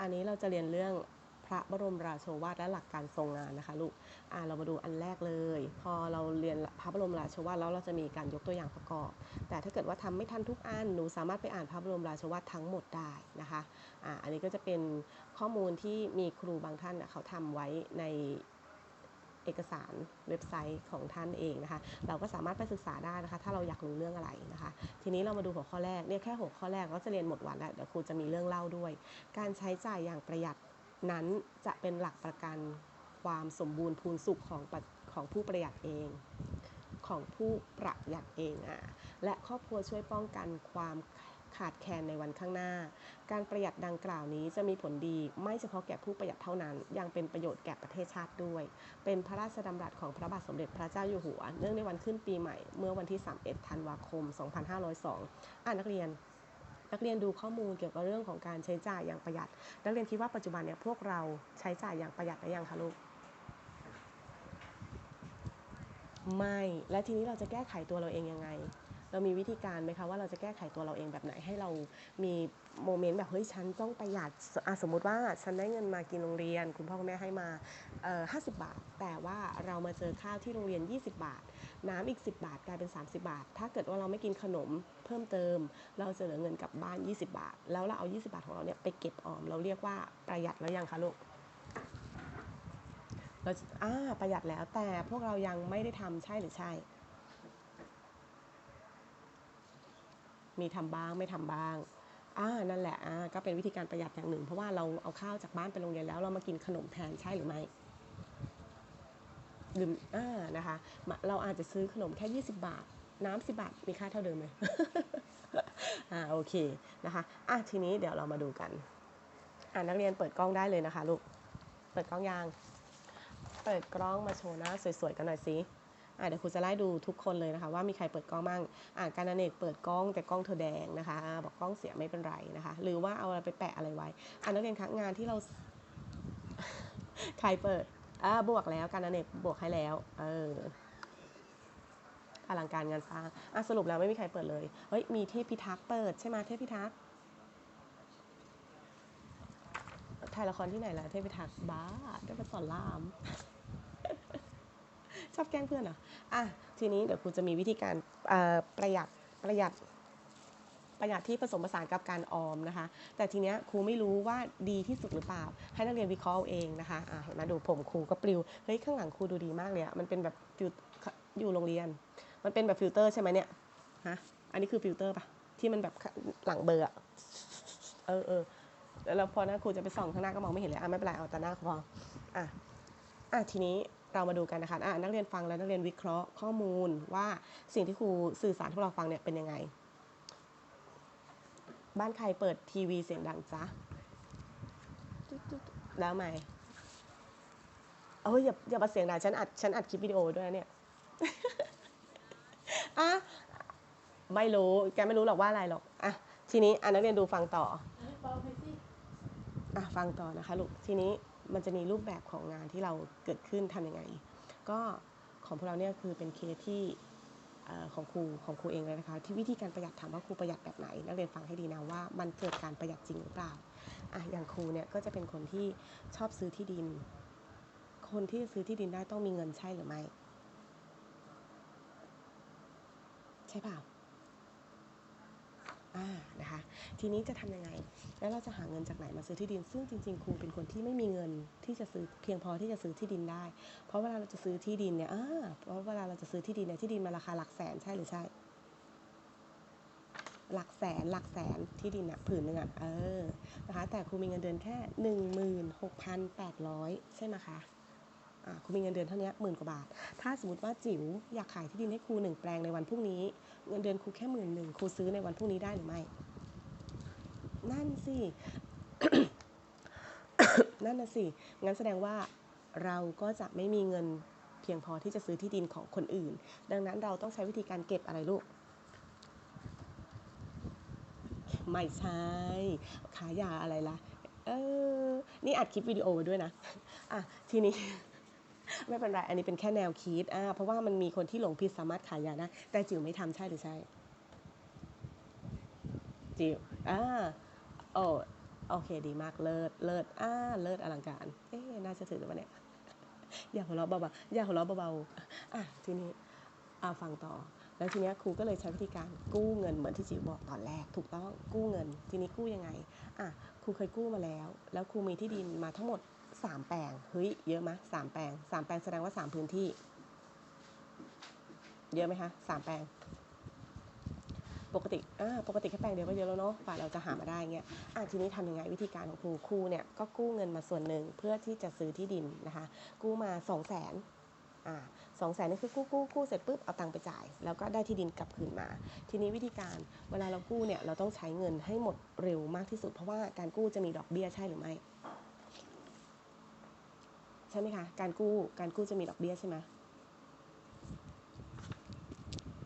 อันนี้เราจะเรียนเรื่องพระบรมราโชวาทและหลักการทรงงานนะคะลูกอ่าเรามาดูอันแรกเลย พอเราเรียนพระบรมราโชวาทแล้วเราจะมีการยกตัวอย่างประกอบ แต่ถ้าเกิดว่าทำไม่ทันทุกอันหนูสามารถไปอ่านพระบรมราโชวาททั้งหมดได้นะคะอ่าอันนี้ก็จะเป็นข้อมูลที่มีครูบางท่านเขาทำไว้ใน เอกสารเว็บไซต์ของท่านเองนะคะ เราก็สามารถไปศึกษาได้นะคะ ถ้าเราอยากรู้เรื่องอะไรนะคะ ทีนี้เรามาดูหัวข้อแรกเนี่ยแค่หัวข้อแรกก็จะเรียนหมดวันแล้วเดี๋ยวครูจะมีเรื่องเล่าด้วย การใช้จ่ายอย่างประหยัดนั้นจะเป็นหลักประกันความสมบูรณ์พูนสุขของของผู้ประหยัดเองของผู้ประหยัดเองอะและครอบครัวช่วยป้องกันความ ขาดแคลนในวันข้างหน้า การประหยัดดังกล่าวนี้จะมีผลดีไม่เฉพาะแก่ผู้ประหยัดเท่านั้น ยังเป็นประโยชน์แก่ประเทศชาติด้วย เป็นพระราชดำรัสของพระบาทสมเด็จพระเจ้าอยู่หัว เนื่องในวันขึ้นปีใหม่เมื่อวันที่ 31 ธันวาคม 2502 อ่านักเรียนนักเรียนดูข้อมูลเกี่ยวกับเรื่องของการใช้จ่ายอย่างประหยัด นักเรียนคิดว่าปัจจุบันเนี่ยพวกเราใช้จ่ายอย่างประหยัดหรือยังคะลูก ไม่ และทีนี้เราจะแก้ไขตัวเราเองยังไง เรามีวิธีการไหมคะว่าเราจะแก้ไขตัวเราเองแบบไหนให้เรามีโมเมนต์แบบเฮ้ยฉันต้องประหยัดอะสมมุติว่าฉันได้เงินมากินโรงเรียน คุณพ่อคุณแม่ให้มาเอ่อ50บาท แต่ว่าเรามาเจอข้าวที่โรงเรียน 20 บาท น้ำอีก 10 บาทกลายเป็น 30 บาท ถ้าเกิดว่าเราไม่กินขนมเพิ่มเติม เราจะเหลือเงินกลับบ้าน 20 บาท แล้วเราเอา 20 บาทของเราเนี่ยไปเก็บออม เราเรียกว่าประหยัดแล้วยังคะลูกเราอ่าประหยัดแล้วแต่พวกเรายังไม่ได้ทำใช่หรือใช่ มีทำบ้างไม่ทำบ้างอ่านั่นแหละอ่าก็เป็นวิธีการประหยัดอย่างหนึ่ง เพราะว่าเราเอาข้าวจากบ้านไปโรงเรียนแล้วเรามากินขนมแทนใช่หรือไม่หรืออ่านะคะ เราอาจจะซื้อขนมแค่ 20 บาท น้ำสิบาทมีค่าเท่าเดิมไหมอ่าโอเคนะคะอะทีนี้เดี๋ยวเรามาดูกัน อ่านักเรียนเปิดกล้องได้เลยนะคะลูก เปิดกล้องยังเปิดกล้องมาโชว์หน้าสวยๆกันหน่อยสิ เดี๋ยวครูจะไล่ดูทุกคนเลยนะคะ ว่ามีใครเปิดกล้องบ้างอ่าการอเนกเปิดกล้องแต่กล้องเธอแดงนะคะบอกกล้องเสียไม่เป็นไรนะคะ หรือว่าเอาอะไรไปแปะอะไรไว้อ่านักเรียนคะงานที่เราใครเปิดอ่าบวกแล้วการอเนกบวกให้แล้ว เอออลังการงานสร้างอะสรุปแล้วไม่มีใครเปิดเลย เฮ้ย มีเทพพิทักษ์เปิดใช่ไหมเทพพิทักษ์ถ่ายละครที่ไหนล่ะ เทพพิทักษ์บ้าได้ไปสอนราม ชอบแกล้งเพื่อนเหรออะทีนี้เดี๋ยวครูจะมีวิธีการประหยัดประหยัดประหยัดที่ผสมผสานกับการออมนะคะ แต่ทีเนี้ยครูไม่รู้ว่าดีที่สุดหรือเปล่า ให้นักเรียนวิเคราะห์เองนะคะอะเห็นไหมดูผมครูก็ปลิว เฮ้ยข้างหลังครูดูดีมากเลยอะมันเป็นแบบฟิลอยู่โรงเรียน มันเป็นแบบฟิลเตอร์ใช่ไหมเนี่ย ฮะ อันนี้คือฟิลเตอร์ปะที่มันแบบหลังเบอร์อะเออเออแล้วพอหน้าครูจะไปส่องข้างหน้าก็มองไม่เห็นเลยอะไม่เป็นไรเอาแต่หน้าพออะอะทีนี้ เรามาดูกันนะคะอะนักเรียนฟังแล้วนักเรียนวิเคราะห์ข้อมูลว่าสิ่งที่ครูสื่อสารให้พวกเราฟังเนี่ยเป็นยังไง บ้านใครเปิดทีวีเสียงดังจ๊ะแล้วไหมเอ้ยอย่าอย่ามาเสียงดังฉันอัดฉันอัดคลิปวิดีโอด้วยนะเนี่ยอะไม่รู้แกไม่รู้หรอกว่าอะไรหรอกอะทีนี้อะนักเรียนดูฟังต่ออะฟังต่อนะคะลูกทีนี้ มันจะมีรูปแบบของงานที่เราเกิดขึ้นทำยังไง ก็ของพวกเราเนี่ยคือเป็นเคสที่ของครูของครูเองเลยนะคะ ที่วิธีการประหยัดถามว่าครูประหยัดแบบไหน นักเรียนฟังให้ดีนะว่ามันเกิดการประหยัดจริงหรือเปล่าอะอย่างครูเนี่ยก็จะเป็นคนที่ชอบซื้อที่ดิน คนที่ซื้อที่ดินได้ต้องมีเงินใช่หรือไม่ ใช่เปล่า อ่านะคะทีนี้จะทำยังไง แล้วเราจะหาเงินจากไหนมาซื้อที่ดิน ซึ่งจริงๆครูเป็นคนที่ไม่มีเงินที่จะซื้อเพียงพอที่จะซื้อที่ดินได้ เพราะเวลาเราจะซื้อที่ดินเนี่ยอ่าเพราะเวลาเราจะซื้อที่ดินเนี่ยที่ดินมันราคาหลักแสนใช่หรือใช่หลักแสนหลักแสนที่ดินอะผืนหนึ่งอะเออนะคะแต่ครูมีเงินเดือนแค่หนึ่งหมื่นหกพันแปดร้อยใช่ไหมคะ ครูมีเงินเดือนเท่านี้หมื่นกว่าบาท ถ้าสมมติว่าจิ๋วอยากขายที่ดินให้ครูหนึ่งแปลงในวันพรุ่งนี้ เงินเดือนครูแค่หมื่นหนึ่งครูซื้อในวันพรุ่งนี้ได้หรือไม่ นั่นสิ นั่นนะสิ งั้นแสดงว่าเราก็จะไม่มีเงินเพียงพอที่จะซื้อที่ดินของคนอื่น ดังนั้นเราต้องใช้วิธีการเก็บอะไรลูก ไม่ใช่ขายยาอะไรล่ะ เออ นี่อัดคลิปวิดีโอไว้ด้วยนะ อะ ทีนี้ ไม่เป็นไร อันนี้เป็นแค่แนวคิดอ่าเพราะว่ามันมีคนที่หลงผิดสามารถขายยาได้ แต่จิ๋วไม่ทำใช่หรือใช่ จิ๋วอ่าโอ้โอเคดีมากเลิศเลิศอ่าเลิศอลังการ เอ๊น่าจะถือหรือเปล่าเนี่ย อย่าหัวเราะเบาๆอย่าหัวเราะเบาๆอะทีนี้อ่าฟังต่อ แล้วทีนี้ครูก็เลยใช้วิธีการกู้เงินเหมือนที่จิ๋วบอกตอนแรก ถูกต้องกู้เงิน ทีนี้กู้ยังไงอะครูเคยกู้มาแล้ว แล้วครูมีที่ดินมาทั้งหมด 3 แปลง เฮ้ย เยอะไหมสามแปลงสามแปลงแสดงว่า 3 พื้นที่ เยอะไหมคะสามแปลง ปกติอ่าปกติแค่แปลงเดียวก็เยอะแล้วเนาะกว่าเราจะหามาได้เงี้ยอะทีนี้ทำยังไงวิธีการของครูครูเนี่ยก็กู้เงินมาส่วนหนึ่งเพื่อที่จะซื้อที่ดินนะคะ กู้มา 2 0 0 0 0นอ่าสองแสนนี่คือกู้กู้กู้เสร็จปุ๊บเอาตังค์ไปจ่าย แล้วก็ได้ที่ดินกลับคืนมา ทีนี้วิธีการเวลาเรากู้เนี่ยเราต้องใช้เงินให้หมดเร็วมากที่สุด เพราะว่าการกู้จะมีดอกเบี้ยใช่หรือไม่ ใช่ไหมคะ การกู้ การกู้จะมีดอกเบี้ยใช่ไหม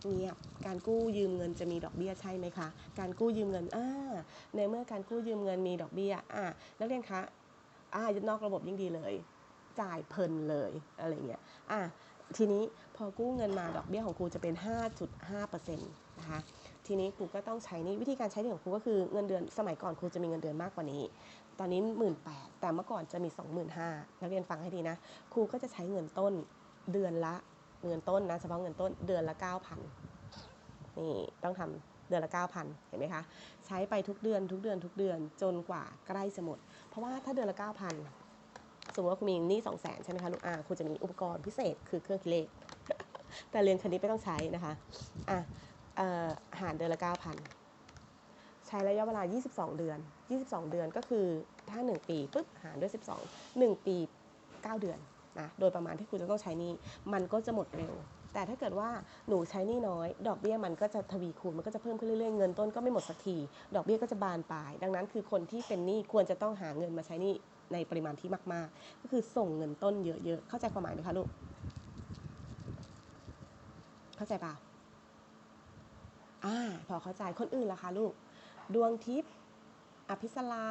เงียบการกู้ยืมเงินจะมีดอกเบี้ยใช่ไหมคะ การกู้ยืมเงินอ่าในเมื่อการกู้ยืมเงินมีดอกเบี้ยอ่านักเรียนคะอ่านอกระบบยิ่งดีเลย จ่ายเพลินเลยอะไรเงี้ยอะทีนี้พอกู้เงินมาดอกเบี้ยของครูจะเป็น 5.5%นะคะทีนี้ครูก็ต้องใช้นี่วิธีการใช้ของครูก็คือเงินเดือนสมัยก่อนครูจะมีเงินเดือนมากกว่านี้ ตอนนี้1 8ื่นแต่เมื่อก่อนจะมี 25,000นักเรียนฟังให้ดีนะ ครูก็จะใช้เงินต้นเดือนละเงินต้นนะเฉพาะเงินต้นเดือนละ 9,000นี่ต้องทำเดือนละ 9,000 เห็นไหมคะ ใช้ไปทุกเดือนทุกเดือนทุกเดือนจนกว่าใกล้จะหมด เพราะว่าถ้าเดือนละ 9,000 สมมติว่าคุณมีหนี้2 0 0 0 0ใช่ไหมคะลูกอ่าคุณจะมีอุปกรณ์พิเศษคือเครื่องคิดเลข แต่เรียนคณิตไม่ต้องใช้นะคะอะอ่อหารเดือนละ 9,000 ช้ระยะเวลา 22 เดือน 22 เดือนก็คือถ้า 1 ปีปุ๊บหารด้วย 12 1 ปี 9 เดือนนะโดยประมาณที่คุณจะต้องใช้นี้มันก็จะหมดเร็ว แต่ถ้าเกิดว่าหนูใช้นี้น้อย ดอกเบี้ยมันก็จะทวีคูณมันก็จะเพิ่มขึ้นเรื่อยๆเงินต้นก็ไม่หมดสักที ดอกเบี้ยก็จะบานปลาย ดังนั้นคือคนที่เป็นหนี้ควรจะต้องหาเงินมาใช้นี้ในปริมาณที่มาก ๆ ก็คือส่งเงินต้นเยอะๆเข้าใจความหมายไหมคะลูกเข้าใจเปล่าอ่าพอเข้าใจคนอื่นล่ะคะลูก ดวงทิพย์อภิสลา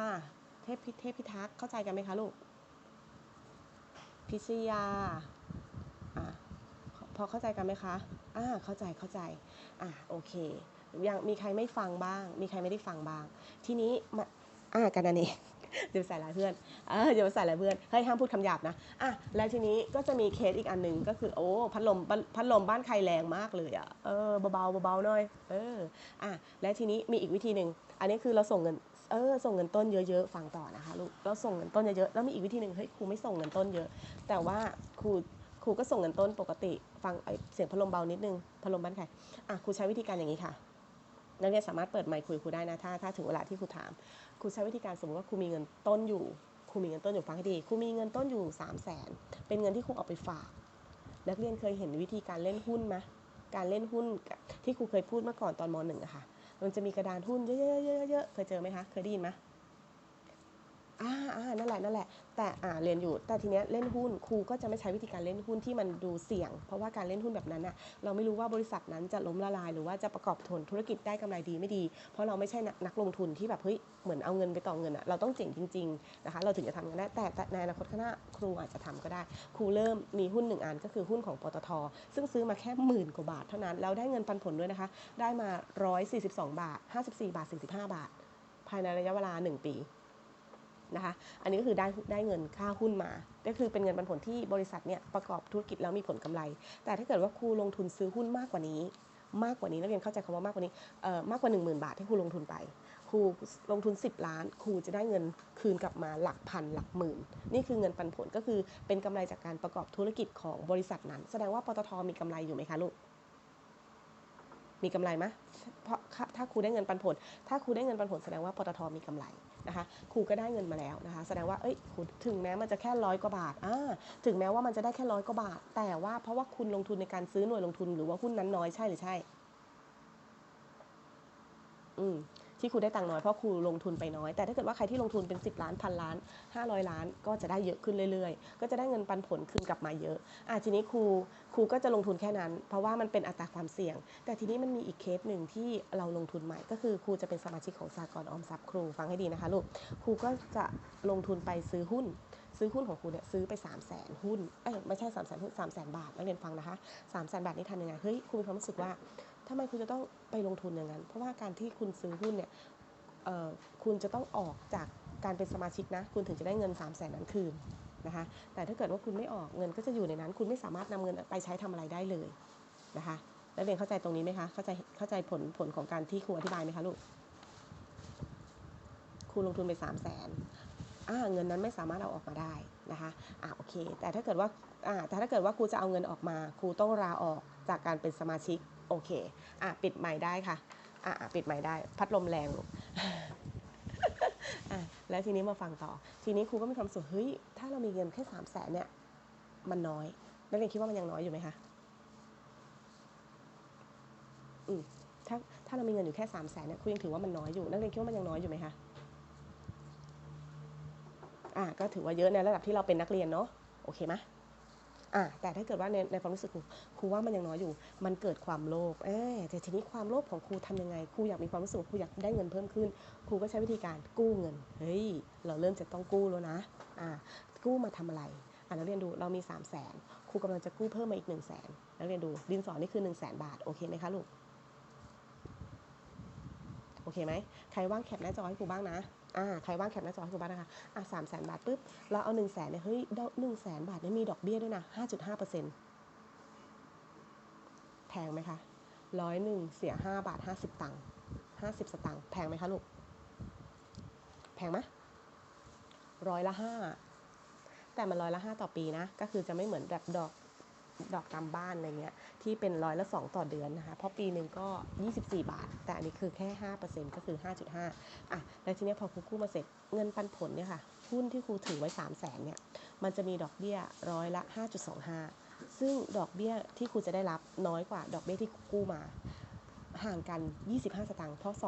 เทพพิเทพพิทักษ์เข้าใจกันไหมคะลูก พิชยาอะพอเข้าใจกันไหมคะอ่าเข้าใจเข้าใจอ่าโอเคยังมีใครไม่ฟังบ้าง มีใครไม่ได้ฟังบ้าง ทีนี้มาอ่ากันนั่นเอง เดี๋ยวใส่หลายเพื่อนเออเดี๋ยวใส่หลายเพื่อนเฮ้ยห้ามพูดคำหยาบนะอะแล้วทีนี้ก็จะมีเคสอีกอันหนึ่งก็คือโอ้พัดลมพัดลมบ้านใครแรงมากเลยอะเออเบาๆเบาๆหน่อยเอออะและทีนี้มีอีกวิธีหนึ่งอันนี้คือเราส่งเงินเออส่งเงินต้นเยอะๆฟังต่อนะคะลูกเราส่งเงินต้นเยอะๆแล้วมีอีกวิธีหนึ่งเฮ้ยครูไม่ส่งเงินต้นเยอะ แต่ว่าครูครูก็ส่งเงินต้นปกติ ฟังเสียงพัดลมเบานิดนึงพัดลมบ้านใครอะครูใช้วิธีการอย่างนี้ค่ะ นักเรียนสามารถเปิดไมค์คุยครูได้นะถ้าถ้าถึงเวลาที่ครูถามครูใช้วิธีการสมมติว่าครูมีเงินต้นอยู่ครูมีเงินต้นอยู่ฟังให้ดีครูมีเงินต้นอยู่3 0 0แสนเป็นเงินที่ครูเอาไปฝาก นักเรียนเคยเห็นวิธีการเล่นหุ้นไหมการเล่นหุ้นที่ครูเคยพูดเมื่อก่อนตอนมหนึ่งอะค่ะ มันจะมีกระดานหุ้นเยอะๆๆๆเคยเจอไหมคะเคยได้ยินไหม อ่าอ่านั่นแหละนั่นแหละ แต่อ่าเรียนอยู่ แต่ทีเนี้ยเล่นหุ้นครูก็จะไม่ใช้วิธีการเล่นหุ้นที่มันดูเสี่ยง เพราะว่าการเล่นหุ้นแบบนั้นน่ะเราไม่รู้ว่าบริษัทนั้นจะล้มละลาย หรือว่าจะประกอบผลธุรกิจได้กำไรดีไม่ดี เพราะเราไม่ใช่นักลงทุนที่แบบเฮ้ยเหมือนเอาเงินไปต่อเงินอะเราต้องเจ๋งจริงๆนะคะเราถึงจะทำกันได้แต่ในอนาคตข้างหน้าครูอาจจะทำก็ได้ ครูเริ่มมีหุ้นหนึ่งอันก็คือหุ้นของปตท ซึ่งซื้อมาแค่หมื่นกว่าบาทเท่านั้นแล้วได้เงินปันผลด้วยนะคะ ได้มา 142 บาท 54 บาท 45 บาท ภายในระยะเวลา 1 ปี นะคะ อันนี้ก็คือได้ได้เงินค่าหุ้นมา ก็คือเป็นเงินปันผลที่บริษัทเนี่ยประกอบธุรกิจแล้วมีผลกำไร แต่ถ้าเกิดว่าครูลงทุนซื้อหุ้นมากกว่านี้ มากกว่านี้นักเรียนเข้าใจคำว่ามากกว่านี้เอ่อมากกว่า 1 0,000 บาทที่ครูลงทุนไปครูลงทุน 10 ล้าน ครูจะได้เงินคืนกลับมาหลักพันหลักหมื่น นี่คือเงินปันผลก็คือเป็นกำไรจากการประกอบธุรกิจของบริษัทนั้น แสดงว่าปตทมีกำไรอยู่ไหมคะลูกมีกำไรไหมเพราะถ้าครูได้เงินปันผล ถ้าครูได้เงินปันผลแสดงว่าปตทมีกำไร นะคะครูก็ได้เงินมาแล้วนะคะแสดงว่าเอ้ยถึงแม้มันจะแค่ร้อยกว่าบาทอ่าถึงแม้ว่ามันจะได้แค่ร้อยกว่าบาท แต่ว่าเพราะว่าคุณลงทุนในการซื้อหน่วยลงทุนหรือว่าหุ้นนั้นน้อยใช่หรือใช่อืม ที่ครูได้ตังค์น้อยเพราะครูลงทุนไปน้อย แต่ถ้าเกิดว่าใครที่ลงทุนเป็น 10 ล้านพันล้าน 500 ล้าน ก็จะได้เยอะขึ้นเรื่อยๆ ก็จะได้เงินปันผลคืนกลับมาเยอะอะทีนี้ครูครูก็จะลงทุนแค่นั้น เพราะว่ามันเป็นอัตราความเสี่ยง แต่ทีนี้มันมีอีกเคสหนึ่งที่เราลงทุนใหม่ ก็คือครูจะเป็นสมาชิกของสากลออมทรัพย์ครูฟังให้ดีนะคะลูกครูก็จะลงทุนไปซื้อหุ้นซื้อหุ้นของครูเนี่ยซื้อไป3 0 0แสนหุ้น เอ้ยไม่ใช่3 0 0แสนหุ้น3 0 0แสนบาทนักเรียนฟังนะคะ3 0 0แสนบาทนี่ทำยังไง เฮ้ยครูมีความรู้สึกว่า ทำไมคุณจะต้องไปลงทุนอย่างนั้น เพราะว่าการที่คุณซื้อหุ้นเนี่ยคุณจะต้องออกจากการเป็นสมาชิกนะ คุณถึงจะได้เงิน3 0 0แสนนั้นคืนนะคะ แต่ถ้าเกิดว่าคุณไม่ออกเงินก็จะอยู่ในนั้น คุณไม่สามารถนำเงินไปใช้ทำอะไรได้เลยนะคะนักเรียนเข้าใจตรงนี้ไหมคะ เข้าใจเข้าใจผลผลของการที่ครูอธิบายไหมคะลูก ครูลงทุนไป3 0 0แสนเงินนั้นไม่สามารถเอาออกมาได้นะคะอ่าโอเค แต่ถ้าเกิดว่าอ่าแต่ถ้าเกิดว่าครูจะเอาเงินออกมา ครูต้องลาออกจากการเป็นสมาชิก โอเค อะ ปิดใหม่ได้ค่ะ อะปิดใหม่ได้ พัดลมแรงลูกอะแล้วทีนี้มาฟังต่อ ทีนี้ครูก็มีความสึกเฮ้ย ถ้าเรามีเงินแค่สามแสนเนี่ย มันน้อย นักเรียนคิดว่ามันยังน้อยอยู่ไหมคะ อืมถ้าถ้าเรามีเงินอยู่แค่สามแสนเนี่ยครูยังถือว่ามันน้อยอยู่ นักเรียนคิดว่ามันยังน้อยอยู่ไหมคะ อะก็ถือว่าเยอะในระดับที่เราเป็นนักเรียนเนาะ โอเคไหม อะแต่ถ้าเกิดว่าในในความรู้สึกครูครูว่ามันยังน้อยอยู่ มันเกิดความโลภเอ๊แต่ทีนี้ความโลภของครูทำยังไงครูอยากมีความรู้สึกครูอยากได้เงินเพิ่มขึ้น ครูก็ใช้วิธีการกู้เงินเฮ้ยเราเริ่มจะต้องกู้แล้วนะอ่ากู้มาทำอะไรอะนักเรียนดูเรามี 3 0 0แสนครูกำลังจะกู้เพิ่มมาอีก 1 0 0 0 0แสนนักเรียนดูดินสอนี่คือ 1 0 0 0 0แสนบาท โอเคไหมคะลูก เคไหมใครว่างแคปหน้าจอให้ครูบ้างนะอ่าใครว่างแคปหน้าจอให้ครูบ้างนะคะอะสามแสนบาทปุ๊บเราเอา1 0 0 0 0แสนเนี่ยเฮ้ยหนึ่งแสนบาทเนี่ยมีดอกเบี้ยด้วยนะ5.5เปอร์เซ็นต์แพงไหมคะร้อยหนึ่งเสีย5บาท50ตังค์50สตังค์แพงไหมคะลูก แพงไหมร้อยละห้าแต่มันร้อยละห้าต่อปีนะ ก็คือจะไม่เหมือนแบบดอก ดอกตามบ้านอะไรเงี้ยที่เป็นร้อยละสองต่อเดือนนะคะ เพราะปีหนึ่งก็ 24 บาท แต่อันนี้คือแค่ 5%ก็คือ 5.5 อะ แล้วทีนี้พอครูกู้มาเสร็จเงินปันผลเนี่ยค่ะ หุ้นที่ครูถือไว้ 3 0 0แสนเนี่ย มันจะมีดอกเบี้ยร้อยละ 5.25 ซึ่งดอกเบี้ยที่ครูจะได้รับน้อยกว่าดอกเบี้ยที่กู้มา ห่างกัน 25 สตางค์ เพราะ 25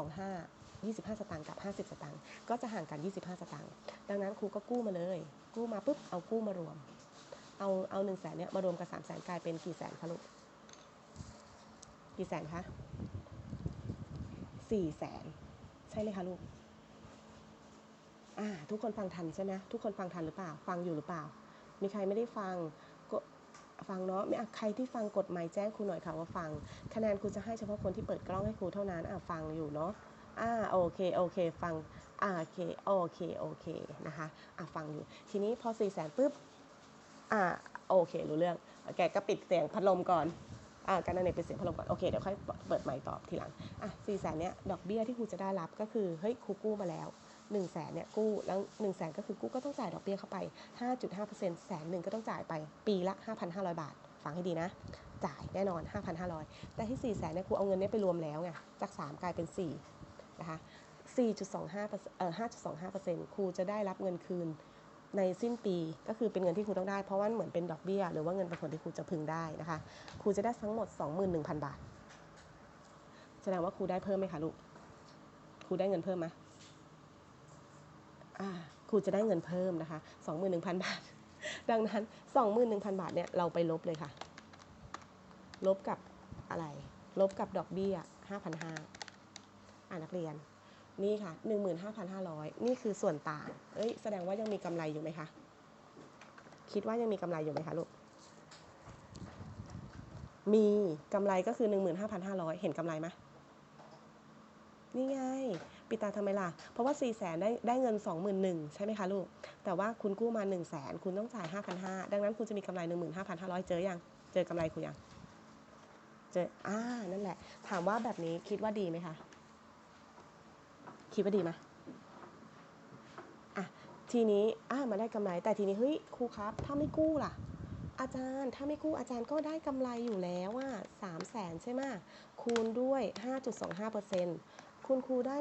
25 สตางค์กับ 50 สตางค์ก็จะห่างกัน 25 สตางค์ดังนั้นครูก็กู้มาเลย กู้มาปุ๊บเอากู้มารวม เอาเอา1 0 0 0 0แสนเนี่ยมารวมกับ3 0 0แสนกลายเป็นกี่แสนคะลูกกี่แสนคะสี่แสนใช่ไหมคะลูกอ่าทุกคนฟังทันใช่ไหมทุกคนฟังทันหรือเปล่า ฟังอยู่หรือเปล่า มีใครไม่ได้ฟังก็ฟังเนาะไม่อะใครที่ฟังกดไมค์แจ้งครูหน่อยค่ะว่าฟัง คะแนนครูจะให้เฉพาะคนที่เปิดกล้องให้ครูเท่านั้นอะฟังอยู่เนาะอ่าโอเคโอเค ฟังอ่าโอเคโอเคโอเคนะคะอะฟังอยู่ ทีนี้พอสี่แสนปุ๊บ อ่าโอเครู้เรื่องแกก็ปิดเสียงพัดลมก่อนอ่าการนันเนตเป็นเสียงพัดลมก่อนโอเคเดี๋ยวค่อยเปิดไมค์ตอบทีหลังอะสี่แสนเนี้ยดอกเบี้ยที่ครูจะได้รับก็คือเฮ้ยครูกู้มาแล้ว1นึ่งแสนเนี่ยกู้แล้ว1นึ่งแสนก็คือกู้ก็ต้องจ่ายดอกเบี้ยเข้าไป 5.5%แสนหนึ่งก็ต้องจ่ายไปปีละ 5,500 บาท ฟังให้ดีนะ จ่ายแน่นอน 5,500 แต่ที่4ี่แสนเนี่ยครูเอาเงินเนี้ยไปรวมแล้วไงจาก 3 กลายเป็น 4 นะคะ4.25เอ่อ5.25%ครูจะได้รับเงินคืน ในสิ้นปีก็คือเป็นเงินที่ครูต้องได้เพราะว่าเหมือนเป็นดอกเบี้ย หรือว่าเงินปันผลที่ครูจะพึงได้นะคะครูจะได้ทั้งหมด 21,000 บาท แสดงว่าครูได้เพิ่มไหมคะลูกครูได้เงินเพิ่มไหมอ่าครูจะได้เงินเพิ่มนะคะ21,000 บาท ดังนั้น 21,000 บาทเนี่ยเราไปลบเลยค่ะ ลบกับอะไร ลบกับดอกเบี้ย5,500อ่านักเรียน นี่ค่ะ 15,500 นี่คือส่วนต่าง เอ้ย แสดงว่ายังมีกำไรอยู่ไหมคะ คิดว่ายังมีกำไรอยู่ไหมคะลูก มีกำไรก็คือ 15,500 เห็นกำไรไหมนี่ไง ปิดตาทำไมล่ะ เพราะว่า 4 0 0แสนได้ได้เงิน 21,000ใช่ไหมคะลูก แต่ว่าคุณกู้มา 1 0 0 0 0แสนคุณต้องจ่าย 5,500 ดังนั้นคุณจะมีกำไร 15,500 เจอยัง เจอกำไรคุณยัง เจอ อ่า นั่นแหละ ถามว่าแบบนี้คิดว่าดีไหมคะ คิดว่าดีไหมอะทีนี้อ่ามาได้กำไร แต่ทีนี้เฮ้ยครูครับ ถ้าไม่กู้ล่ะ อาจารย์ถ้าไม่กู้อาจารย์ก็ได้กำไรอยู่แล้วอะสามแสนใช่ไหมคูณด้วย 5.25เปอร์เซ็นต์คุณครูได้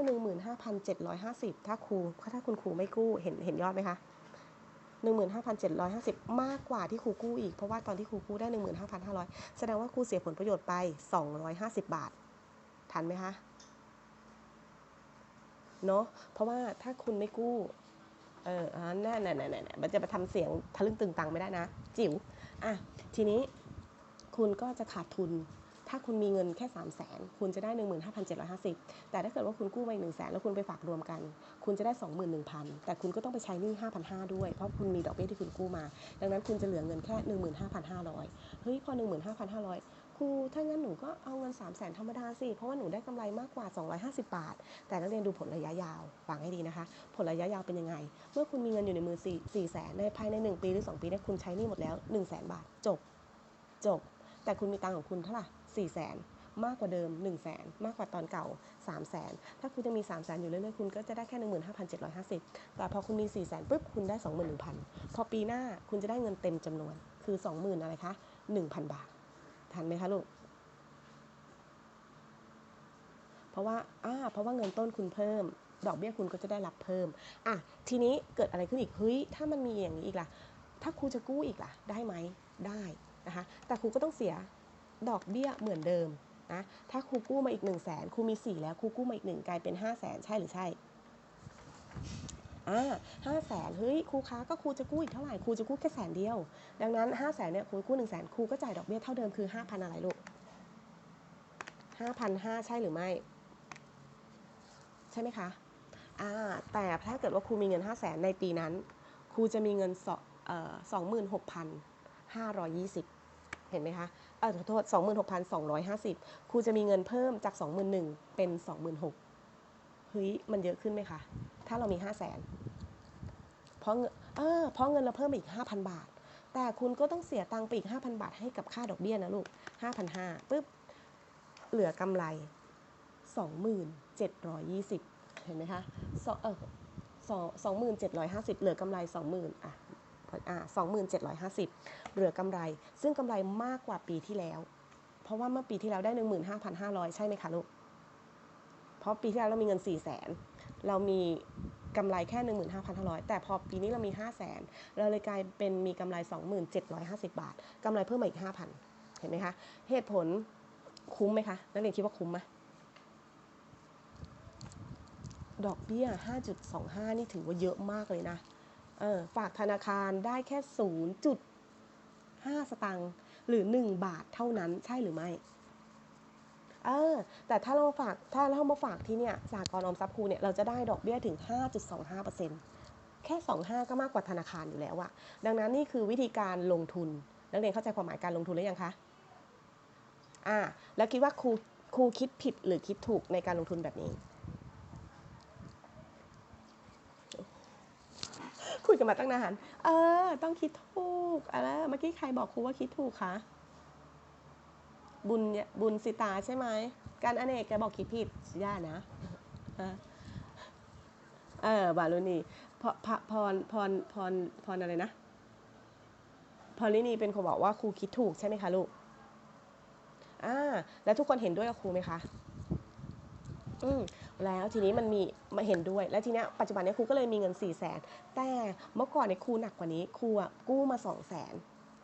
15,750 ถ้าครูถ้าคุณครูไม่กู้เห็นเห็นยอดไหมคะ15,750 มากกว่าที่ครูกู้อีก เพราะว่าตอนที่ครูกู้ได้ 15,500 แสดงว่าครูเสียผลประโยชน์ไป 250 บาท ทันไหมคะ เนาะเพราะว่าถ้าคุณไม่กู้ เอออ่แน่แน่แน่แน่มันจะมาทำเสียงทะลึ่งตึงตังไม่ได้นะ จิ๋วอะทีนี้คุณก็จะขาดทุน ถ้าคุณมีเงินแค่3 0 0แสนคุณจะได้ 15,750 แต่ถ้าเกิดว่าคุณกู้มาอีก1 0 0 0 0แสนแล้วคุณไปฝากรวมกัน คุณจะได้ 21,000 แต่คุณก็ต้องไปใช้หนี้5,500 ด้วย เพราะคุณมีดอกเบี้ยที่คุณกู้มา ดังนั้นคุณจะเหลือเงินแค่ 15,500 เฮ้ย พอ 15,500 ครูถ้างั้นหนูก็เอาเงิน 3 0 0แสนธรรมดาสิ เพราะว่าหนูได้กำไรมากกว่า 250 บาท แต่นักเรียนดูผลระยะยาวฟังให้ดีนะคะ ผลระยะยาวเป็นยังไง เมื่อคุณมีเงินอยู่ในมือ4 4แสนในภายใน 1 ปีหรือ 2 ปีเนี่ยคุณใช้นี่หมดแล้ว 1 0 0 0 0แสนบาท จบ จบ แต่คุณมีตังค์ของคุณเท่าไหร่4 0 0แสนมากกว่าเดิม 1 0 0 0 0แสนมากกว่าตอนเก่า 3 0 0แสนถ้าคุณจะมี 3 0 0แสนอยู่เรื่อยๆ คุณก็จะได้แค่ 15,750 แต่พอคุณมี 4 0 0แสนปุ๊บ คุณได้ 21,000 พอปีหน้าคุณจะได้เงินเต็มจำนวนคือ 20,000 อะไรคะ 1,000 บาท ทันไหมคะลูก เพราะว่าอ่าเพราะว่าเงินต้นคุณเพิ่ม ดอกเบี้ยคุณก็จะได้รับเพิ่ม อะ ทีนี้เกิดอะไรขึ้นอีก เฮ้ย ถ้ามันมีอย่างนี้อีกล่ะ ถ้าครูจะกู้อีกล่ะ ได้ไหม ได้นะคะ แต่ครูก็ต้องเสียดอกเบี้ยเหมือนเดิมนะ ถ้าครูกู้มาอีก1นึ่งแสนครูมี 4 แล้วครูกู้มาอีกหนึ่งกลายเป็น5้าแสนใช่หรือใช่ อ่าห้าแสนเฮ้ยครูคะก็ครูจะกู้อีกเท่าไหร่ครูจะกู้แค่แสนเดียว ดังนั้นห้าแสนเนี่ยครูกู้หนึ่งแสนครูก็จ่ายดอกเบี้ยเท่าเดิมคือห้าพันอะไรลูกห้าพันห้าใช่หรือไม่ ใช่ไหมคะอ่าแต่ถ้าเกิดว่าครูมีเงินห้าแสนในปีนั้น ครูจะมีเงินสองหมื่นหกพันห้าร้อยยี่สิบเห็นไหมคะเออขอโทษสองหมื่นหกพันสองร้อยห้าสิบครูจะมีเงินเพิ่มจากสองหมื่นหนึ่งเป็นสองหมื่นหกเฮ้ยมันเยอะขึ้นไหมคะ ถ้าเรามีห้าแสนเพราะเงินเออเพราะเงินเราเพิ่มไปอีกห้าพันบาท แต่คุณก็ต้องเสียตังค์ไปอีกห้าพันบาทให้กับค่าดอกเบี้ยนะลูกห้าพันห้าปุ๊บ เหลือกำไรสองหมื่นเจ็ดร้อยยี่สิบเห็นไหมคะสองเออสองหมื่นเจ็ดร้อยห้าสิบเหลือกำไรสองหมื่นอะอะสองหมื่นเจ็ดร้อยห้าสิบเหลือกำไร ซึ่งกำไรมากกว่าปีที่แล้ว เพราะว่าเมื่อปีที่แล้วได้หนึ่งหมื่นห้าพันห้าร้อยใช่ไหมคะลูก เพราะปีที่แล้วเรามีเงินสี่แสน เรามีกำไรแค่ 15,500 แต่พอปีนี้เรามี 5 0 0แสนเราเลยกลายเป็นมีกำไร 2750 บาทกำไรเพิ่มมาอีก 5,000 เห็นไหมคะ เหตุผลคุ้มไหมคะนักเรียนคิดว่าคุ้มไหมดอกเบี้ย 5.25 นี่ถือว่าเยอะมากเลยนะเออฝากธนาคารได้แค่ 0.5 สตางค์หรือ 1 บาทเท่านั้นใช่หรือไม่ เออแต่ถ้าเราฝากถ้าเรามาฝากที่เนี่ยสากลออมทรัพย์ครูเนี่ยเราจะได้ดอกเบี้ยถึง 5.25%แค่ 25 ก็มากกว่าธนาคารอยู่แล้วอะดังนั้นนี่คือวิธีการลงทุนนักเรียนเข้าใจความหมายการลงทุนหรือยังคะอ่าแล้วคิดว่าครูครูคิดผิดหรือคิดถูกในการลงทุนแบบนี้ คุยกันมาตั้งนาน เออ ต้องคิดถูกอะไรเมื่อกี้ใครบอกครูว่าคิดถูกคะ บุญบุญสิตาใช่ไหม การอเนกแกบอกคิดผิดย่านะเออบาลุนีพพพรพรพรพรอะไรนะพรลินีเป็นคนบอกว่าครูคิดถูกใช่ไหมคะลูกอ่าแล้วทุกคนเห็นด้วยกับครูไหมคะอืมแล้วทีนี้มันมีมาเห็นด้วย แล้วทีเนี้ยปัจจุบันเนี้ยครูก็เลยมีเงิน4ี่แสนแต่เมื่อก่อนเนี่ยครูหนักกว่านี้ครูอะกู้มา2 0 0แสน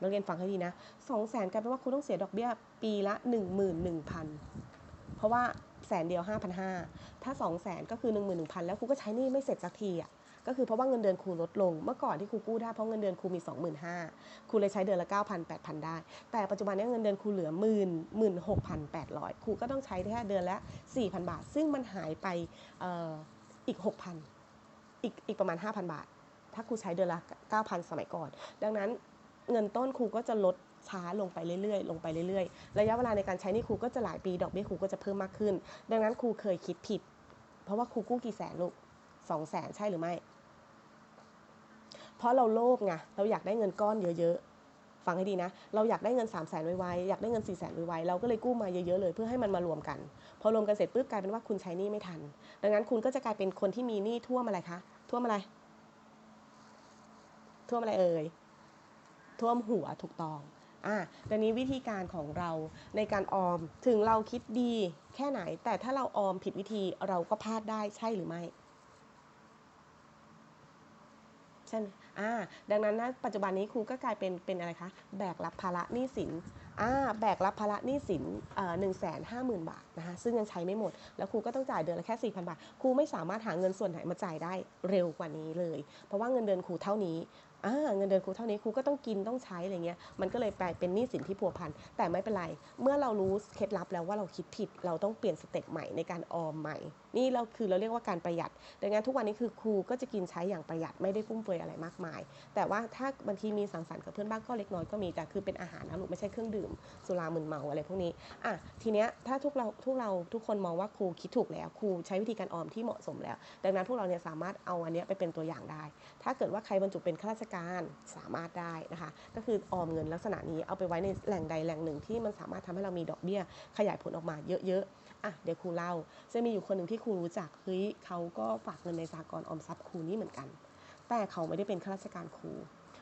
นักเรียนฟังให้ดีนะ2 0 0แสนกลายเป็นว่าครูต้องเสียดอกเบี้ยปีละ 11,000 เพราะว่าแสนเดียว 5,500 ถ้า 2 0 0แสนก็คือ 11,000 แล้วครูก็ใช้หนี่ไม่เสร็จสักทีอะก็คือเพราะว่าเงินเดือนครูลดลง เมื่อก่อนที่ครูกู้ได้เพราะเงินเดือนครูมี 25,000ครูเลยใช้เดือนละ 9,000 8,000 ได้ แต่ปัจจุบันนี้เงินเดือนครูเหลือ 1 1 6 8 0 0 ครูก็ต้องใช้แค่เดือนละ 4,000 บาท ซึ่งมันหายไปอออีก 6,000 อีกอีกประมาณ 5,000 บาท ถ้าครูใช้เดือนละ 9,000 สมัยก่อน ดังนั้น เงินต้นครูก็จะลดช้าลงไปเรื่อยๆ ลงไปเรื่อยๆ ระยะเวลาในการใช้นี่ครูก็จะหลายปีดอกเบี้ยครูก็จะเพิ่มมากขึ้น ดังนั้นครูเคยคิดผิด เพราะว่าครูกู้กี่แสนลูกสองแสนใช่หรือไม่ เพราะเราโลภไงเราอยากได้เงินก้อนเยอะๆ ฟังให้ดีนะ เราอยากได้เงิน3 0 0แสนไวๆอยากได้เงิน4 0 0แสนไวๆเราก็เลยกู้มาเยอะๆเลย เพื่อให้มันมารวมกัน พอรวมกันเสร็จปุ๊บกลายเป็นว่าคุณใช้หนี้ไม่ทัน ดังนั้นคุณก็จะกลายเป็นคนที่มีหนี้ท่วมอะไรคะท่วมอะไรท่วมอะไรเอ่ย ท่วมหัวถูกต้องอะดังนี้วิธีการของเราในการออมถึงเราคิดดีแค่ไหน แต่ถ้าเราออมผิดวิธีเราก็พลาดได้ใช่หรือไม่ใช่ไหมอ่า ดังนั้นนะปัจจุบันนี้ครูก็กลายเป็นเป็นอะไรคะ แบกรับภาระหนี้สิน อ่า แบกรับภาระหนี้สินเอ่อหนึ่งแสนห้าหมื่นบาทนะคะ ซึ่งยังใช้ไม่หมด แล้วครูก็ต้องจ่ายเดือนละแค่สี่พันบาท ครูไม่สามารถหาเงินส่วนไหนมาจ่ายได้เร็วกว่านี้เลย เพราะว่าเงินเดือนครูเท่านี้ เงินเดือนครูเท่านี้ครูก็ต้องกินต้องใช้อะไรเงี้ยมันก็เลยกลายเป็นหนี้สินที่พัวพันแต่ไม่เป็นไร เมื่อเรารู้เคล็ดลับแล้วว่าเราคิดผิด เราต้องเปลี่ยนสเต็ปใหม่ในการออมใหม่นี่เราคือเราเรียกว่าการประหยัด ดังนั้นทุกวันนี้คือครูก็จะกินใช้อย่างประหยัดไม่ได้ฟุ่มเฟือยอะไรมากมาย แต่ว่าถ้าบางทีมีสังสรรค์กับเพื่อนบ้างก็เล็กน้อยก็มีแต่คือเป็นอาหารนะลูกไม่ใช่เครื่องดื่ม สุรามึนเมาอะไรพวกนี้อะทีเนี้ยถ้าทุกเราทุกเราทุกคนมองว่าครูคิดถูกแล้วครูใช้วิธีการออมที่เหมาะสมแล้ว ดังนั้นพวกเราเนี่ยสามารถเอาอันเนี้ยไปเป็นตัวอย่างได้ ถ้าเกิดว่าใครบรรจุเป็นข้าราชการสามารถได้นะคะ ก็คือออมเงินลักษณะนี้เอาไปไว้ในแหล่งใดแหล่งหนึ่งที่มันสามารถทำให้เรามีดอกเบี้ยขยายผลออกมาเยอะๆ อะเดี๋ยวครูเล่า จะมีอยู่คนหนึ่งที่ครูรู้จักเฮ้ยเขาก็ฝากเงินในสากลออมทรัพย์ครูนี่เหมือนกัน แต่เขาไม่ได้เป็นข้าราชการครู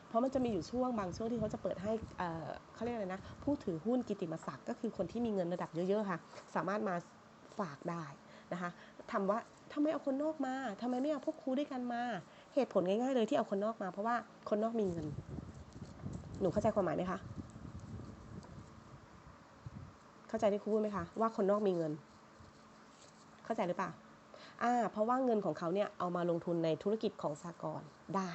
เพราะมันจะมีอยู่ช่วงบางช่วงที่เขาจะเปิดให้เอ่อเขาเรียกอะไรนะ ผู้ถือหุ้นกิติมศักดิ์ก็คือคนที่มีเงินระดับเยอะๆค่ะ สามารถมาฝากได้นะคะทำว่าทำไมเอาคนนอกมาทำไมไม่เอาพวกครูด้วยกันมา เหตุผลง่ายๆเลยที่เอาคนนอกมาเพราะว่าคนนอกมีเงิน หนูเข้าใจความหมายไหมคะ เข้าใจที่ครูพูดไหมคะว่าคนนอกมีเงิน เข้าใจหรือเปล่าอ่า เพราะว่าเงินของเขาเนี่ยเอามาลงทุนในธุรกิจของสากลได้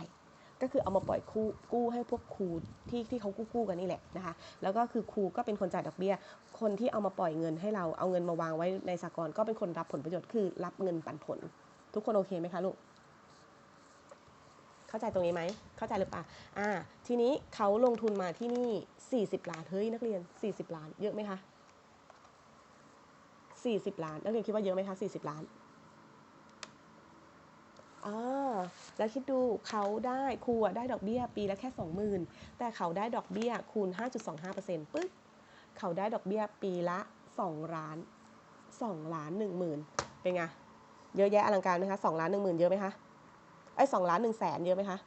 ก็คือเอามาปล่อยกู้กู้ให้พวกครูที่ที่เขากู้กู้กันนี่แหละนะคะ แล้วก็คือครูก็เป็นคนจ่ายดอกเบี้ย คนที่เอามาปล่อยเงินให้เราเอาเงินมาวางไว้ในสากลก็เป็นคนรับผลประโยชน์คือรับเงินปันผล ทุกคนโอเคไหมคะลูกเข้าใจตรงนี้ไหม เข้าใจหรือเปล่า อ่า ทีนี้เขาลงทุนมาที่นี่ 40 ล้าน เฮ้ยนักเรียน 40 ล้าน เยอะไหมคะ 40 ล้าน นักเรียนคิดว่าเยอะไหมคะ40 ล้านอ่าแล้วคิดดูเขาได้ครูอะได้ดอกเบี้ยปีละแค่ 20,000 แต่เขาได้ดอกเบี้ยคูณ 5.25%ปึ๊บเขาได้ดอกเบี้ยปีละ2ล้าน2ล้าน1 0,000 เป็นไง เยอะแยะอลังการไหมคะ2ล้าน1 0,000 เยอะไหมคะ ไอ้สองล้าน1แสนเยอะไหมคะ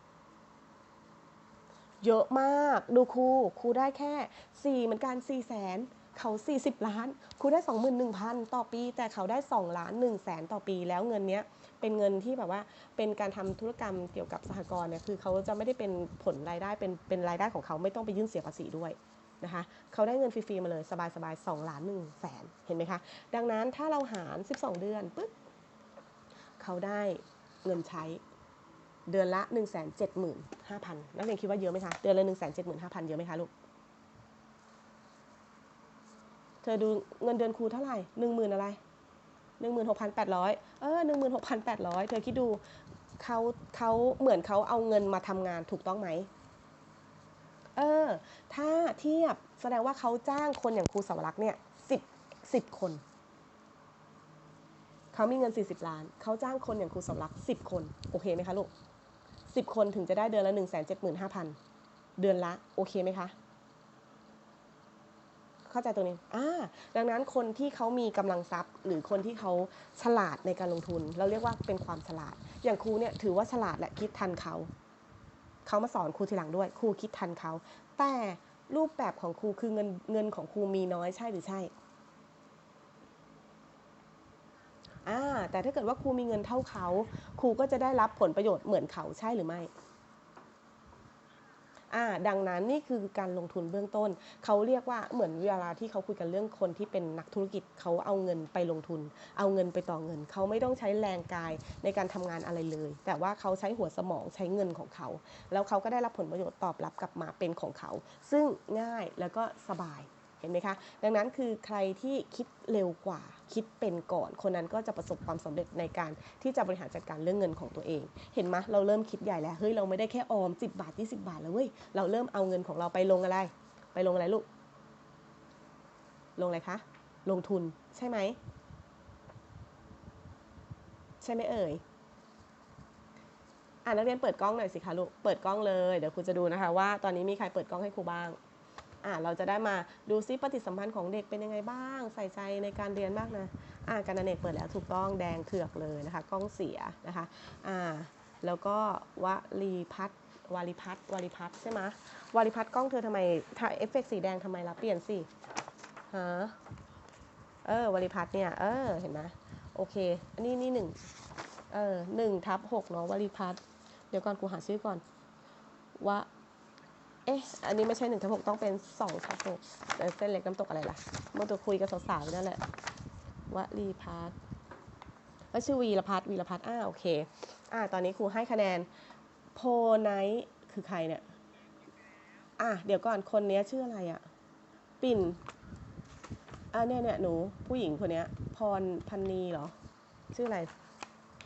เยอะมาก ดูครู ครูได้แค่ 4 เหมือนกัน4แสน เขา 40 ล้านครูได้ 21,000 ต่อปี แต่เขาได้ 2 ล้าน1แสนต่อปี แล้วเงินเนี้ยเป็นเงินที่แบบว่าเป็นการทำธุรกรรมเกี่ยวกับสหกรณ์เนี่ยคือเขาจะไม่ได้เป็นผลรายได้เป็นเป็นรายได้ของเขาไม่ต้องไปยื่นเสียภาษีด้วยนะคะเขาได้เงินฟรีๆมาเลยสบายๆ2ล้าน1แสนเห็นไหมคะดังนั้นถ้าเราหาร 12 เดือนปึ๊บเขาได้เงินใช้เดือนละ 1 7 5 0 0 0นักเรียนคิดว่าเยอะไหมคะ เดือนละ 1 7 5 0 0 0 เยอะไหมคะลูก เธอดูเงินเดือนครูเท่าไหร่หนึ่งหมื่นอะไรหนึ่งหมื่นหกพันแปดร้อยเออหนึ่งหมื่นหกพันแปดร้อยเธอคิดดูเขาเขาเหมือนเขาเอาเงินมาทำงานถูกต้องไหมเออ ถ้าเทียบแสดงว่าเขาจ้างคนอย่างครูสวรักษ์เนี่ยสิบสิบคน เขามีเงิน40ล้าน เขาจ้างคนอย่างครูสมรักสิบคน โอเคไหมคะลูกสิบคนถึงจะได้เดือนละ1 7 5 0 0 0เดือนละ โอเคไหมคะ เข้าใจตรงนี้อ่าดังนั้นคนที่เขามีกำลังทรัพย์ หรือคนที่เขาฉลาดในการลงทุน เราเรียกว่าเป็นความฉลาด อย่างครูเนี่ยถือว่าฉลาดและคิดทันเขา เขามาสอนครูทีหลังด้วยครูคิดทันเขา แต่รูปแบบของครูคือเงินเงินของครูมีน้อยใช่หรือใช่อ่าแต่ถ้าเกิดว่าครูมีเงินเท่าเขา ครูก็จะได้รับผลประโยชน์เหมือนเขาใช่หรือไม่ อ่าดังนั้นนี่คือการลงทุนเบื้องต้น เขาเรียกว่าเหมือนเวลาที่เขาคุยกันเรื่องคนที่เป็นนักธุรกิจเขาเอาเงินไปลงทุน เอาเงินไปต่อเงิน เขาไม่ต้องใช้แรงกายในการทำงานอะไรเลย แต่ว่าเขาใช้หัวสมองใช้เงินของเขา แล้วเขาก็ได้รับผลประโยชน์ตอบรับกลับมาเป็นของเขา ซึ่งง่ายแล้วก็สบาย เห็นไหมคะ ดังนั้นคือใครที่คิดเร็วกว่า คิดเป็นก่อน คนนั้นก็จะประสบความสำเร็จในการที่จะบริหารจัดการเรื่องเงินของตัวเอง เห็นไหมเราเริ่มคิดใหญ่แล้ว เฮ้ย เราไม่ได้แค่ออม 10 บาท 20 บาทแล้วเว้ย เราเริ่มเอาเงินของเราไปลงอะไร ไปลงอะไรลูก ลงอะไรคะ ลงทุนใช่ไหม ใช่ไหมเอ่ยอ่านักเรียนเปิดกล้องหน่อยสิคะลูก เปิดกล้องเลย เดี๋ยวครูจะดูนะคะว่าตอนนี้มีใครเปิดกล้องให้ครูบ้าง อ่าเราจะได้มาดูซิปฏิสัมพันธ์ของเด็กเป็นยังไงบ้าง ใส่ใจในการเรียนมากนะอ่าการนันเอกเปิดแล้วถูกต้องแดงเถือกเลยนะคะกล้องเสียนะคะอ่าแล้วก็วลีพัฒวาลิพัฒวาลิพัฒใช่ไหมวาลิพัฒกล้องเธอทำไมถ้าเอฟเฟกต์สีแดงทำไมล่ะเปลี่ยนสิฮะเออวาลิพัฒเนี่ยเออเห็นไหมโอเคอันนี้นี่หนึ่งเออหนึ่งทับหกเนาะวาลิพัฒเดี๋ยวก่อนกูหาชื่อก่อนว่า เอ๊ะ อันนี้ไม่ใช่หนึ่งทับหกต้องเป็นสองทับหกเส้นเล็กน้ำตกอะไรล่ะเมื่อตัวคุยกับสาวๆนั่นแหละวลีพัฒน์แล้วชื่อวีรพัฒน์วีรพัฒน์อ่าโอเค อ่า ตอนนี้ครูให้คะแนนโพไนท์คือใครเนี่ย อะ เดี๋ยวก่อนคนเนี้ยชื่ออะไรอะปิ่นอ่าเนี่ยเนี่ยหนูผู้หญิงคนเนี้ยพรพันนีเหรอ ชื่ออะไร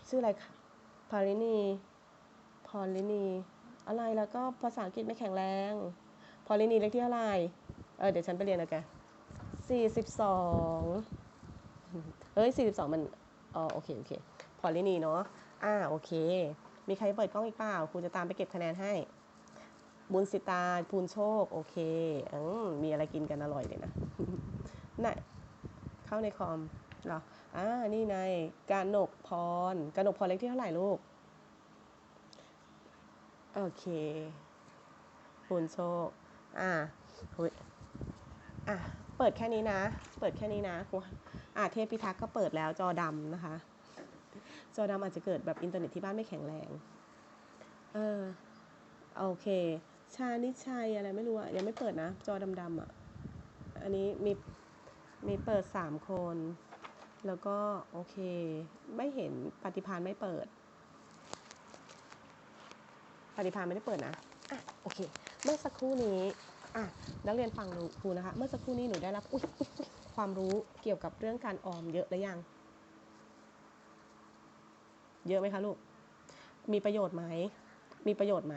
ชื่ออะไรคะพอลินีพอลินี อะไรแล้วก็ภาษาอังกฤษไม่แข็งแรง พอลินีเลขที่เท่าไหร่เออเดี๋ยวฉันไปเรียนนะแกสี่สิบสองเอ้ยสี่สิบสองมันอ๋อโอเคโอเคพอลินีเนาะอ่าโอเค มีใครเปิดกล้องอีกเปล่าครูจะตามไปเก็บคะแนนให้ บุญสิตาภูนโชค โอเคอืมมีอะไรกินกันอร่อยเลยนะน่ะเข้าในคอมเหรออ่านี่ไงการหนกพรการหนกพรเล็กที่เท่าไหร่ลูก โอเคภูนโชอ่าหุยอะ เปิดแค่นี้นะ เปิดแค่นี้นะครูอ่าเทพพิทักษ์ก็เปิดแล้วจอดำนะคะ จอดำอาจจะเกิดแบบอินเทอร์เน็ตที่บ้านไม่แข็งแรง เออ โอเค ชานิชัยอะไรไม่รู้อะยังไม่เปิดนะ จอดำๆอะอันนี้มีมีเปิดสามคน แล้วก็โอเค ไม่เห็นปฏิพานไม่เปิด ฏิพานไม่ได้เปิดนะอะโอเค เมื่อสักครู่นี้อะนักเรียนฟังครูนะคะ เมื่อสักครู่นี้หนูได้รับอุ๊ยความรู้เกี่ยวกับเรื่องการออมเยอะหรือยัง เยอะไหมคะลูก มีประโยชน์ไหม มีประโยชน์ไหม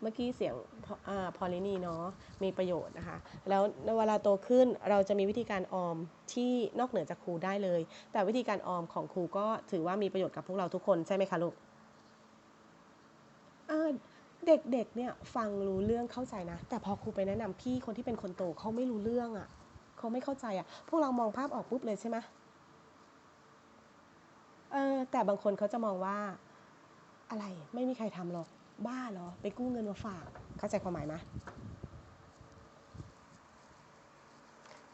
เมื่อกี้เสียงพอพอลินีเนาะ มีประโยชน์นะคะ แล้วเวลาโตขึ้นเราจะมีวิธีการออมที่นอกเหนือจากครูได้เลย แต่วิธีการออมของครูก็ถือว่ามีประโยชน์กับพวกเราทุกคนใช่ไหมคะลูก เด็กๆเนี่ยฟังรู้เรื่องเข้าใจนะ แต่พอครูไปแนะนำพี่คนที่เป็นคนโตเขาไม่รู้เรื่องอะ่ะเขาไม่เข้าใจอะ่ะ พวกเรามองภาพออกปุ๊บเลยใช่ไหมเออแต่บางคนเขาจะมองว่า อะไรไม่มีใครทำหรอกบ้าเหรอ ไปกู้เงินมาฝาก เข้าใจความหมายไหม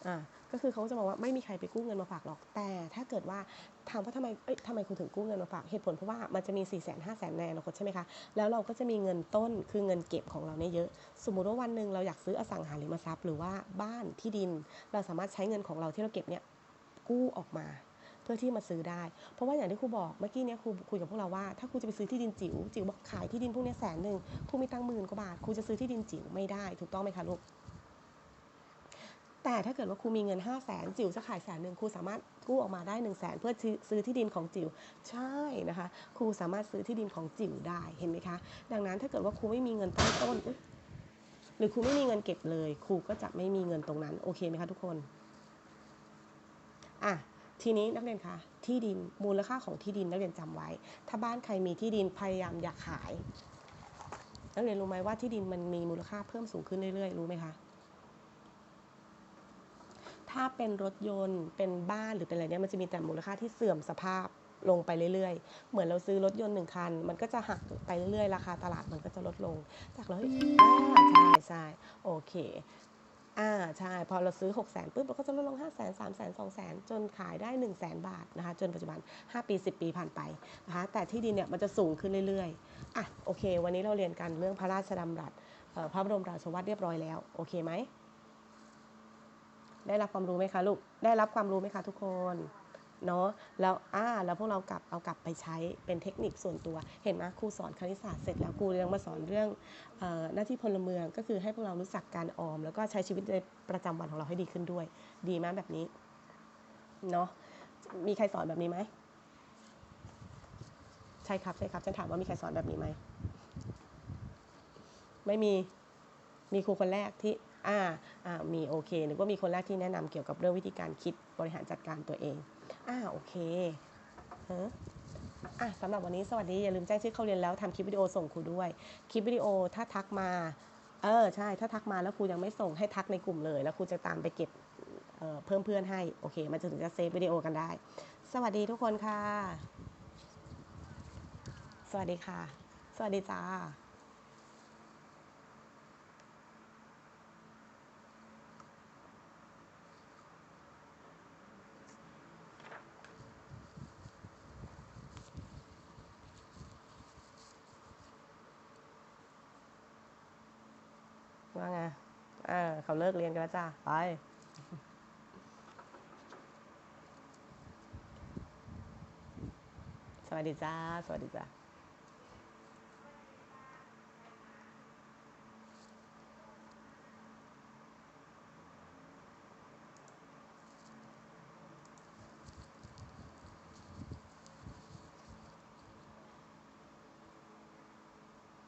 อ่า ก็คือเขาจะมองว่าไม่มีใครไปกู้เงินมาฝากหรอก แต่ถ้าเกิดว่าถามว่าทำไมเอ้ยทำไมคุณถึงกู้เงินมาฝาก เหตุผลเพราะว่ามันจะมี4ี่แสนห้าแสนในอนาคตใช่ไหมคะ แล้วเราก็จะมีเงินต้นคือเงินเก็บของเราเนี่ยเยอะ สมมุติว่าวันหนึ่งเราอยากซื้ออสังหาริมทรัพย์ หรือว่าบ้านที่ดิน เราสามารถใช้เงินของเราที่เราเก็บเนี่ยกู้ออกมาเพื่อที่มาซื้อได้ เพราะว่าอย่างที่ครูบอกเมื่อกี้เนี่ยครูคุยกับพวกเราว่าถ้าครูจะไปซื้อที่ดินจิ๋วจิ๋วบอกขายที่ดินพวกนี้แสนหนึ่งครูมีตังหมื่นกว่าบาทครูจะซื้อที่ดินจิ๋วไม่ได้ถูกต้องไหมคะลูก แต่ถ้าเกิดว่าครูมีเงิน 5 0 0แสนจิ๋วจะขายแสนหนึ่งครูสามารถกู้ออกมาได้1นึ่งแสนเพื่อซื้อที่ดินของจิ๋วใช่นะคะครูสามารถซื้อที่ดินของจิ๋วได้เห็นไหมคะ ดังนั้นถ้าเกิดว่าครูไม่มีเงินตั้งต้นหรือครูไม่มีเงินเก็บเลย ครูก็จะไม่มีเงินตรงนั้นโอเคไหมคะทุกคนอะทีนี้นักเรียนคะที่ดินมูลค่าของที่ดินนักเรียนจำไว้ ถ้าบ้านใครมีที่ดินพยายามอย่าขายนักเรียนรู้ไหมว่าที่ดินมันมีมูลค่าเพิ่มสูงขึ้นเรื่อยๆรู้ไหมคะ ถ้าเป็นรถยนต์เป็นบ้านหรือเป็นอะไรเนี่ยมันจะมีแต่มูลค่าที่เสื่อมสภาพลงไปเรื่อยๆ เหมือนเราซื้อรถยนต์หนึ่งคัน มันก็จะหักไปเรื่อยๆ ราคาตลาดมันก็จะลดลง จากเราเฮ้ยอ่าใช่ใช่โอเค อ่าใช่ พอเราซื้อ 6 0 0 0 0ปุ๊บเราก็จะลดลง 5 0 0 0 0 0 3 0 0 0 0 2 0 0 0 0 จนขายได้ 1 0 0 0 0 0 บาทนะคะ จนปัจจุบัน 5 ปี 10 ปีผ่านไปนะคะ แต่ที่ดินเนี่ยมันจะสูงขึ้นเรื่อยๆ อะโอเค วันนี้เราเรียนกันเรื่องพระราชดำรัสพระบรมราชวัตรเรียบร้อยแล้ว โอเคไหม ได้รับความรู้ไหมคะลูก ได้รับความรู้ไหมคะทุกคนเนาะแล้วอ่าแล้วพวกเรากลับเอากลับไปใช้เป็นเทคนิคส่วนตัว เห็นไหมครูสอนคณิตศาสตร์เสร็จแล้วครูยังมาสอนเรื่องหน้าที่พลเมืองก็คือให้พวกเรารู้จักการออม แล้วก็ใช้ชีวิตในประจำวันของเราให้ดีขึ้นด้วย ดีไหมแบบนี้เนาะมีใครสอนแบบนี้ไหมใช่ครับใช่ครับฉันถามว่ามีใครสอนแบบนี้ไหมไม่มีมีครูคนแรกที่ อ่าอ่ามีโอเคนึกว่ามีคนแรกที่แนะนำเกี่ยวกับเรื่องวิธีการคิดบริหารจัดการตัวเองอ่าโอเคเอออะสำหรับวันนี้สวัสดี อย่าลืมแจ้งชื่อเข้าเรียนแล้วทำคลิปวิดีโอส่งครูด้วย คลิปวิดีโอถ้าทักมาเออใช่ ถ้าทักมาแล้วครูยังไม่ส่งให้ทักในกลุ่มเลย แล้วครูจะตามไปเก็บเออเพิ่มเพื่อนให้ โอเค มันจะถึงจะเซฟวิดีโอกันได้ สวัสดีทุกคนค่ะ สวัสดีค่ะ สวัสดีจ้า ว่าไงเออเขาเลิกเรียนกันแล้วจ้าไปสวัสดีจ้า สวัสดีจ้า